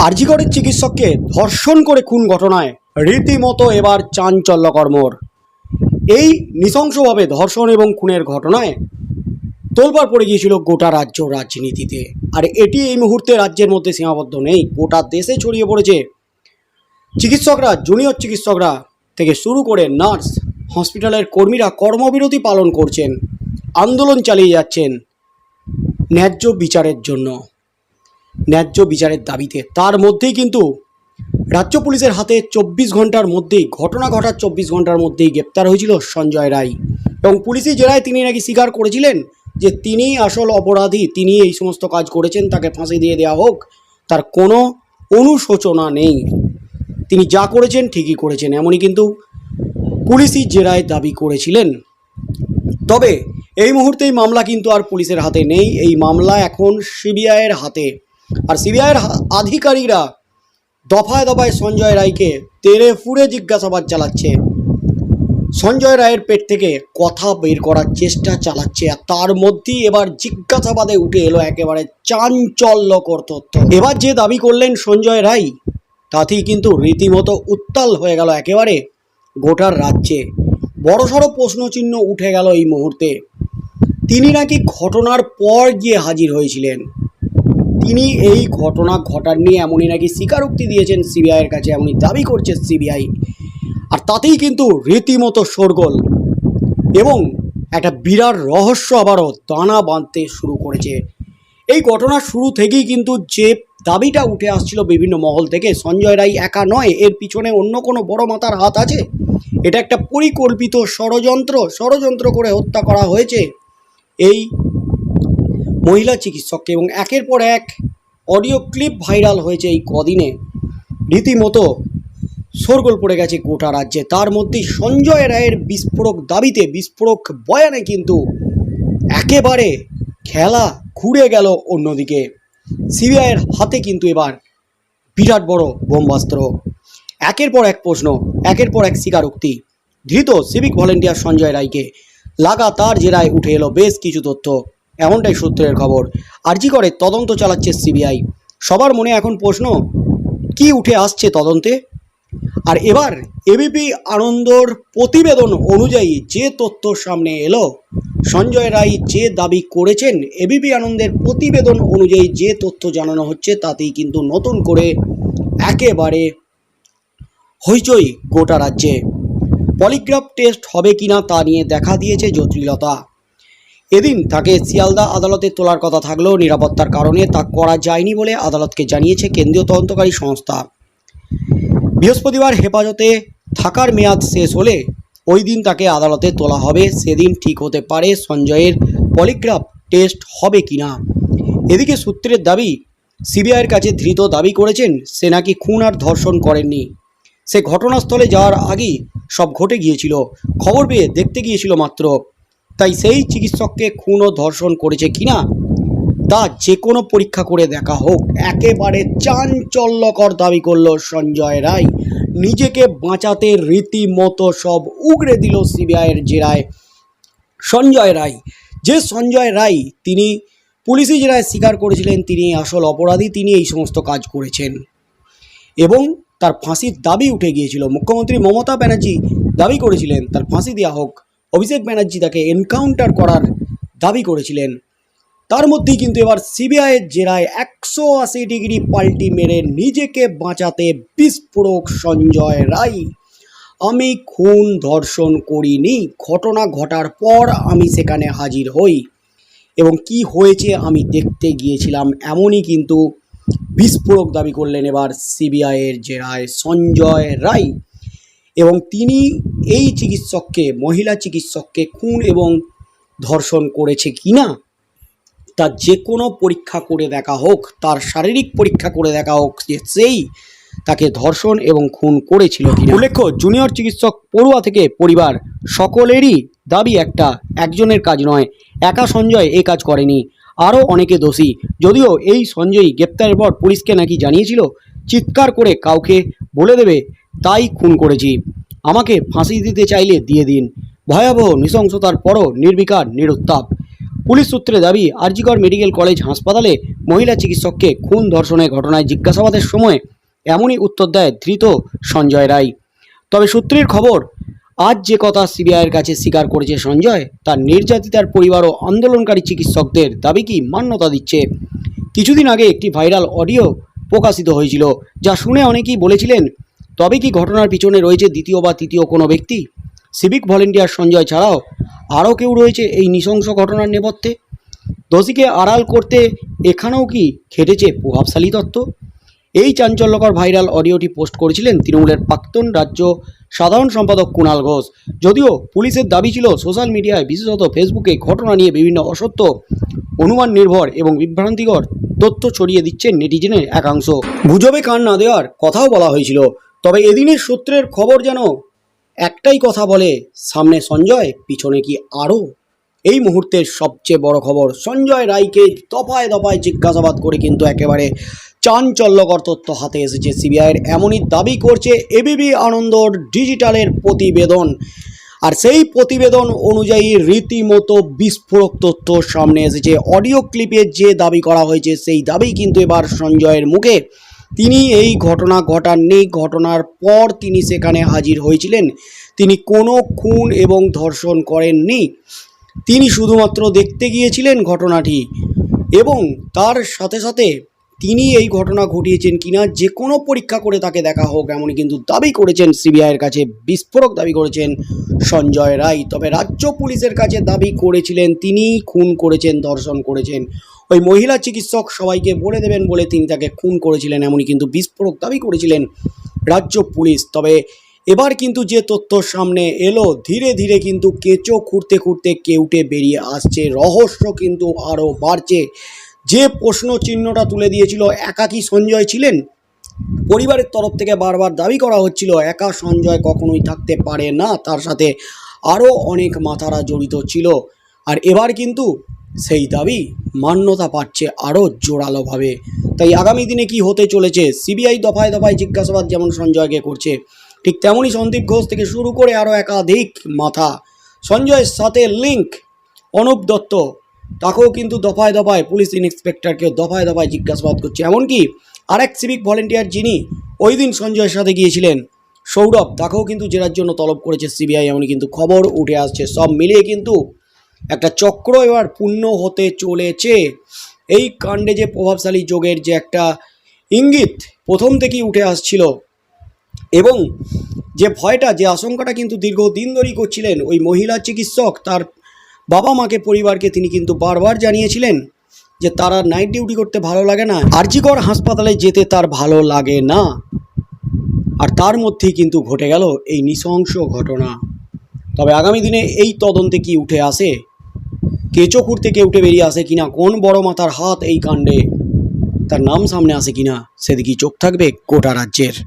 আরজিগড়ের চিকিৎসককে ধর্ষণ করে খুন ঘটনায় রীতিমতো এবার চাঞ্চল্যকর এই নৃশংসভাবে ধর্ষণ এবং খুনের ঘটনায় তোলপাড় পড়ে গিয়েছিল গোটা রাজ্য রাজনীতিতে। আর এটি এই মুহূর্তে রাজ্যের মধ্যে সীমাবদ্ধ নেই। গোটা দেশে ছড়িয়ে পড়েছে। চিকিৎসকরা, জুনিয়র চিকিৎসকরা থেকে শুরু করে নার্স, হসপিটালের কর্মীরা কর্মবিরতি পালন করছেন। আন্দোলন চালিয়ে যাচ্ছেন ন্যায্য বিচারের জন্য। ন্যায্য বিচারের দাবিতে। তার মধ্যেই কিন্তু রাজ্য পুলিশের হাতে চব্বিশ ঘণ্টার মধ্যেই, ঘটনা ঘটার চব্বিশ ঘণ্টার মধ্যেই গ্রেপ্তার হয়েছিল সঞ্জয় রায়। এবং পুলিশি জেরায় তিনি নাকি স্বীকার করেছিলেন যে তিনি আসল অপরাধী তিনি এই সমস্ত কাজ করেছেন, তাকে ফাঁসি দিয়ে দেওয়া হোক, তার কোনো অনুশোচনা নেই। তিনি যা করেছেন ঠিকই করেছেন, এমনই কিন্তু পুলিশি জেরায় দাবি করেছিলেন। তবে এই মুহূর্তে এই মামলা কিন্তু আর পুলিশের হাতে নেই। এই মামলা এখন সিবিআইয়ের হাতে। আর সিবিআইয়ের আধিকারিকরা দফায় দফায় সঞ্জয় রায়কে তেড়ে ফুড়ে জিজ্ঞাসাবাদ চালাচ্ছে। সঞ্জয় রায়ের পেট থেকে কথা বের করার চেষ্টা চালাচ্ছে আর তার মধ্যেই এবার জিজ্ঞাসাবাদে উঠে এলো একেবারে চাঞ্চল্যকর তথ্য। এবার যে দাবি করলেন সঞ্জয় রায়, তাতেই কিন্তু রীতিমতো উত্তাল হয়ে গেল একেবারে গোটার রাজ্যে। বড়সড় প্রশ্নচিহ্ন উঠে গেল এই মুহূর্তে। তিনি নাকি ঘটনার পর গিয়ে হাজির হয়েছিলেন? তিনি এই ঘটনা ঘটার নিয়ে এমনই নাকি স্বীকারোক্তি দিয়েছেন সিবিআইয়ের কাছে, এমনই দাবি করছে সিবিআই। আর তাতেই কিন্তু রীতিমতো শোরগোল এবং একটা বিরাট রহস্য আবারও দানা বাঁধতে শুরু করেছে। এই ঘটনার শুরু থেকেই কিন্তু যে দাবিটা উঠে আসছিল বিভিন্ন মহল থেকে, সঞ্জয় রায় একা নয়, এর পিছনে অন্য কোনো বড় মাথার হাত আছে? এটা একটা পরিকল্পিত ষড়যন্ত্র ষড়যন্ত্র করে হত্যা করা হয়েছে। এই মহিলা চিকিৎসককে এবং একের পর এক অডিও ক্লিপ ভাইরাল হয়েছে এই কদিনে। রীতিমতো শোরগোল পড়ে গেছে গোটা রাজ্যে। তার মধ্যেই সঞ্জয় রায়ের বিস্ফোরক দাবিতে বিস্ফোরক বয়ানে কিন্তু একেবারে খেলা ঘুরে গেল অন্যদিকে। সিবিআইয়ের হাতে কিন্তু এবার বিরাট বড় বোমবাস্ত্র। একের পর এক প্রশ্ন, একের পর এক স্বীকারোক্তি। ধৃত সিভিক ভলেন্টিয়ার সঞ্জয় রায়কে লাগাতার জেরায় উঠে এলো বেশ কিছু তথ্য। এমনটাই সূত্রের খবর। আরজি করে, তদন্ত চালাচ্ছে সিবিআই। সবার মনে এখন প্রশ্ন, কি উঠে আসছে তদন্তে? আর এবার এবিপি আনন্দর প্রতিবেদন অনুযায়ী যে তথ্য সামনে এলো, সঞ্জয় রায় যে দাবি করেছেন, এবিপি আনন্দের প্রতিবেদন অনুযায়ী যে তথ্য জানানো হচ্ছে তাতেই কিন্তু নতুন করে একেবারে হইচই গোটা রাজ্যে। পলিগ্রাফ টেস্ট হবে কিনা তা নিয়ে দেখা দিয়েছে জটিলতা এদিন তাকে শিয়ালদা আদালতে তোলার কথা থাকলেও নিরাপত্তার কারণে তা করা যায়নি বলে আদালতকে জানিয়েছে কেন্দ্রীয় তদন্তকারী সংস্থা। বৃহস্পতিবার হেফাজতে থাকার মেয়াদ শেষ হলে ওই দিন তাকে আদালতে তোলা হবে। সেদিন ঠিক হতে পারে সঞ্জয়ের পলিগ্রাফ টেস্ট হবে কি না এদিকে সূত্রের দাবি, সিবিআইয়ের কাছে ধৃত দাবি করেছেন, সে নাকি খুন আর ধর্ষণ করেননি। সে ঘটনাস্থলে যাওয়ার আগেই সব ঘটে গিয়েছিল। খবর পেয়ে দেখতে গিয়েছিল মাত্র। তাই সেই চিকিৎসককে খুন ও ধর্ষণ করেছে কিনা, তা যে কোনো পরীক্ষা করে দেখা হোক। একেবারে চাঞ্চল্যকর দাবি করল সঞ্জয় রায়। নিজেকে বাঁচাতে রীতিমতো সব উগড়ে দিল সিবিআইয়ের জেরায় সঞ্জয় রায়। যে সঞ্জয় রায় তিনি পুলিশি জেরায় স্বীকার করেছিলেন, তিনি আসল অপরাধী, তিনি এই সমস্ত কাজ করেছেন। এবং তার ফাঁসির দাবি উঠে গিয়েছিল। মুখ্যমন্ত্রী মমতা ব্যানার্জি দাবি করেছিলেন, তার ফাঁসি দেওয়া হোক। অভিষেক ব্যানার্জি তাকে এনকাউন্টার করার দাবি করেছিলেন। তার মধ্যেই কিন্তু এবার সিবিআইয়ের জেরায় একশো আশি ডিগ্রি পাল্টি মেরে নিজেকে বাঁচাতে বিস্ফোরক সঞ্জয় রায়। আমি খুন ধর্ষণ করিনি, ঘটনা ঘটার পর আমি সেখানে হাজির হই। এবং কি হয়েছে আমি দেখতে গিয়েছিলাম, এমনই কিন্তু বিস্ফোরক দাবি করলেন এবার সিবিআইয়ের জেরায় সঞ্জয় রায়। এবং তিনি এই চিকিৎসককে, মহিলা চিকিৎসককে খুন এবং ধর্ষণ করেছে কিনা তার যে কোনো পরীক্ষা করে দেখা হোক, তার শারীরিক পরীক্ষা করে দেখা হোক, যে সেই তাকে ধর্ষণ এবং খুন করেছিল উল্লেখ্য, জুনিয়র চিকিৎসক পড়ুয়া থেকে পরিবার সকলেরই দাবি একটা, একজনের কাজ নয়, একা সঞ্জয় এই কাজ করেনি। আরও অনেকে দোষী, যদিও এই সঞ্জয় গ্রেপ্তারের পর পুলিশকে নাকি জানিয়েছিল, চিৎকার করে কাউকে বলে দেবে তাই খুন করেছি। আমাকে ফাঁসি দিতে চাইলে দিয়ে দিন। ভয়াবহ নৃশংসতার পরও নির্বিকার নিরুত্তাপ। পুলিশ সূত্রে দাবি, আরজিকর মেডিকেল কলেজ হাসপাতালে মহিলা চিকিৎসককে খুন ধর্ষণের ঘটনায় জিজ্ঞাসাবাদের সময় এমনই উত্তর দেয় ধৃত সঞ্জয় রায়। তবে সূত্রের খবর, আজ যে কথা সিবিআইয়ের কাছে স্বীকার করেছে সঞ্জয়, তার নির্যাতিতার পরিবার ও আন্দোলনকারী চিকিৎসকদের দাবি কি মান্যতা দিচ্ছে। কিছুদিন আগে একটি ভাইরাল অডিও প্রকাশিত হয়েছিল, যা শুনে অনেকেই বলেছিলেন তবে কি ঘটনার পিছনে রয়েছে দ্বিতীয় বা তৃতীয় কোনো ব্যক্তি? সিভিক ভলেন্টিয়ার সঞ্জয় ছাড়াও আরও কেউ রয়েছে এই নৃশংস ঘটনার নেপথ্যে? দোষীকে আড়াল করতে এখানেও কি খেটেছে প্রভাবশালী তত্ত্ব? এই চাঞ্চল্যকর ভাইরাল অডিওটি পোস্ট করেছিলেন তৃণমূলের প্রাক্তন রাজ্য সাধারণ সম্পাদক কুণাল ঘোষ। যদিও পুলিশের দাবি ছিল সোশ্যাল মিডিয়ায়, বিশেষত ফেসবুকে, ঘটনা নিয়ে বিভিন্ন অসত্য, অনুমান নির্ভর এবং বিভ্রান্তিকর তথ্য ছড়িয়ে দিচ্ছেন নেটিজেনের একাংশ। গুজবে কান না দেওয়ার কথাও বলা হয়েছিল। তবে এদিনের সূত্রের খবর যেন একটাই কথা বলে, সামনে সঞ্জয়, পিছনে কি আরও? এই মুহূর্তের সবচেয়ে বড় খবর, সঞ্জয় রায়কে দফায় দফায় জিজ্ঞাসাবাদ করে কিন্তু একেবারে চাঞ্চল্যকর তথ্য হাতে এসেছে সিবিআইয়ের। এমনই দাবি করছে এবিবি আনন্দর ডিজিটালের প্রতিবেদন। আর সেই প্রতিবেদন অনুযায়ী রীতিমতো বিস্ফোরক তথ্য সামনে এসেছে। অডিও ক্লিপে যে দাবি করা হয়েছে, সেই দাবি কিন্তু এবার সঞ্জয়ের মুখে। তিনি এই ঘটনা ঘটাননি। ঘটনার পর তিনি সেখানে হাজির হয়েছিলেন। তিনি কোনো খুন এবং ধর্ষণ করেননি। তিনি শুধুমাত্র দেখতে গিয়েছিলেন ঘটনাটি এবং তার সাথে সাথে তিনি এই ঘটনা ঘটিয়েছেন কিনা, যে কোনো পরীক্ষা করে তাকে দেখা হোক এমনই কিন্তু দাবি করেছেন সিবিআইয়ের কাছে। বিস্ফোরক দাবি করেছেন সঞ্জয় রায়। তবে রাজ্য পুলিশের কাছে দাবি করেছিলেন তিনি, খুন করেছেন, ধর্ষণ করেছেন। ওই মহিলা চিকিৎসক সবাইকে বলে দেবেন বলে তিনি তাকে খুন করেছিলেন, এমনই কিন্তু বিস্ফোরক দাবি করেছিলেন রাজ্য পুলিশ। তবে এবার কিন্তু যে তথ্য সামনে এলো, ধীরে ধীরে কিন্তু কেঁচো খুঁড়তে খুঁড়তে কেউটে বেরিয়ে আসছে। রহস্য কিন্তু আরও বাড়ছে। যে প্রশ্ন চিহ্নটা তুলে দিয়েছিল একা কি সঞ্জয় ছিলেন? পরিবারের তরফ থেকে বারবার দাবি করা হচ্ছিল, একা সঞ্জয় কখনোই থাকতে পারে না। তার সাথে আরও অনেক মাথারা জড়িত ছিল। আর এবার কিন্তু সেই দাবি মান্যতা পাচ্ছে আরও জোরালোভাবে। তাই আগামী দিনে কি হতে চলেছে সিবিআই দফায় দফায় জিজ্ঞাসাবাদ যেমন সঞ্জয়কে করছে, ঠিক তেমনই সন্দীপ ঘোষ থেকে শুরু করে আরও একাধিক মাথা। সঞ্জয়ের সাথে লিঙ্ক অনুপ দত্ত, তাকেও কিন্তু দফায় দফায় পুলিশ ইন্সপেক্টরকে দফায় দফায় জিজ্ঞাসাবাদ করছে। এমনকি আরেক সিভিক ভলেন্টিয়ার যিনি ওই দিন সঞ্জয়ের সাথে গিয়েছিলেন, সৌরভ, তাকেও কিন্তু জেরার জন্য তলব করেছে সিবিআই এমনই কিন্তু খবর উঠে আসছে। সব মিলিয়ে কিন্তু একটা চক্র এবার পূর্ণ হতে চলেছে। এই কাণ্ডে যে প্রভাবশালী যোগের যে একটা ইঙ্গিত প্রথম থেকেই উঠে আসছিল এবং যে ভয়টা, যে আশঙ্কাটা কিন্তু দীর্ঘদিন ধরেই করছিলেন ওই মহিলা চিকিৎসক, তার বাবা মাকে, পরিবারকে তিনি কিন্তু বারবার জানিয়েছিলেন যে তারা নাইট ডিউটি করতে ভালো লাগে না, আরজিকর হাসপাতালে যেতে তার ভালো লাগে না। আর তার মধ্যেই কিন্তু ঘটে গেল এই নৃশংস ঘটনা। তবে আগামী দিনে এই তদন্তে কি উঠে আসে কেঁচো খুঁড়তে কেউ উঠে বেরিয়ে আসে কিনা? কোন বড় মাথার হাত এই কাণ্ডে? তার নাম সামনে আসে কিনা? সেদিকে চোখ থাকবে গোটা রাজ্যের।